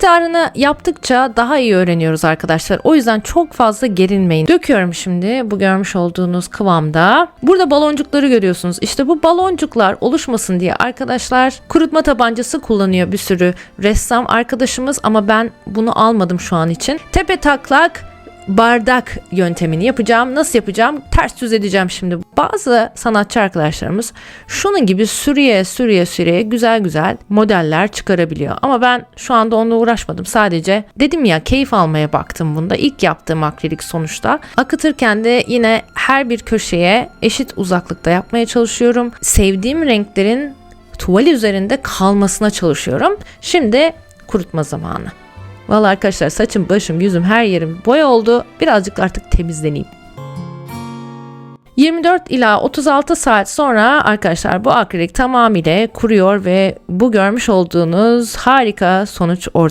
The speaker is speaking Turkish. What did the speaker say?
Miktarını yaptıkça daha iyi öğreniyoruz arkadaşlar. O yüzden çok fazla gerilmeyin. Döküyorum şimdi bu görmüş olduğunuz kıvamda. Burada baloncukları görüyorsunuz. İşte bu baloncuklar oluşmasın diye arkadaşlar kurutma tabancası kullanıyor bir sürü ressam arkadaşımız ama ben bunu almadım şu an için. Tepe taklak bardak yöntemini yapacağım. Nasıl yapacağım? Ters düz edeceğim şimdi. Bazı sanatçı arkadaşlarımız şunun gibi sürüye sürüye sürüye güzel güzel modeller çıkarabiliyor. Ama ben şu anda onunla uğraşmadım. Sadece dedim ya keyif almaya baktım bunda. İlk yaptığım akrilik sonuçta. Akıtırken de yine her bir köşeye eşit uzaklıkta yapmaya çalışıyorum. Sevdiğim renklerin tuvali üzerinde kalmasına çalışıyorum. Şimdi kurutma zamanı. Vallahi arkadaşlar saçım, başım, yüzüm, her yerim boya oldu. Birazcık artık temizleneyim. 24 ila 36 saat sonra arkadaşlar bu akrilik tamamıyla kuruyor ve bu görmüş olduğunuz harika sonuç ortaya